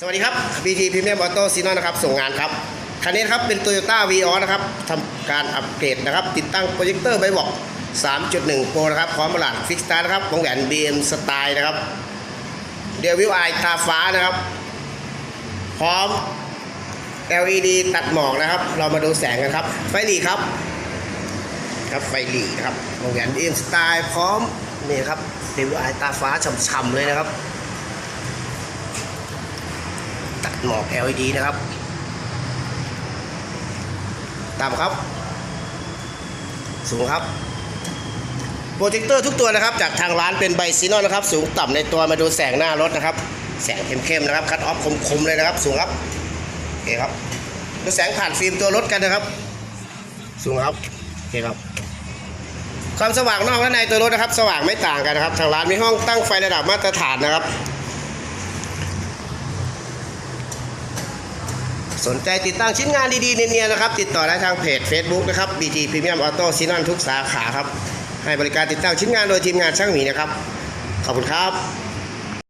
สวัสดีครับ BT Premium Auto s i n o นะครับ ส่งงานครับ คันนี้ครับเป็น Toyota v ีออนะครับทำการอัปเกรดนะครับ ติดตั้งโปรเจคเตอร์ไบบอก 3.1 Pro นะครับ พร้อมบลัดฟิกสตาร์นะครับวงแหวน BM สไตล์นะครับเดียวิวไอตาฟ้านะครับ พร้อม LED ตัดหมอกนะครับ เรามาดูแสงกันครับ ไฟหลีครับ ครับไฟหลีนะครับวงแหวน BM สไตล์พร้อมนี่ครับเดียวิวไอตาฟ้าฉ่ำๆเลยนะครับ ตัด หมอก LED นะครับต่ำครับ สูงครับโปรเจคเตอร์ทุกตัวนะครับ จากทางร้านเป็นไบซีนอนนะครับ สูงต่ำในตัวมาดูแสงหน้ารถนะครับ แสงเข้มๆนะครับ คัดออฟคมๆเลยนะครับ สูงครับโอเคครับดูแสงผ่านฟิล์มตัวรถกันนะครับ สูงครับโอเคครับความสว่างนอกและในตัวรถนะครับ สว่างไม่ต่างกันนะครับ ทางร้านมีห้องตั้งไฟระดับมาตรฐานนะครับ สนใจติดตั้งชิ้นงานดีๆเนียนๆนะครับ ติดต่อได้ทางเพจ Facebook นะครับ BT Premium Auto ซีนันทุกสาขาครับ ให้บริการติดตั้งชิ้นงานโดยทีมงานช่างหมีนะครับ ขอบคุณครับ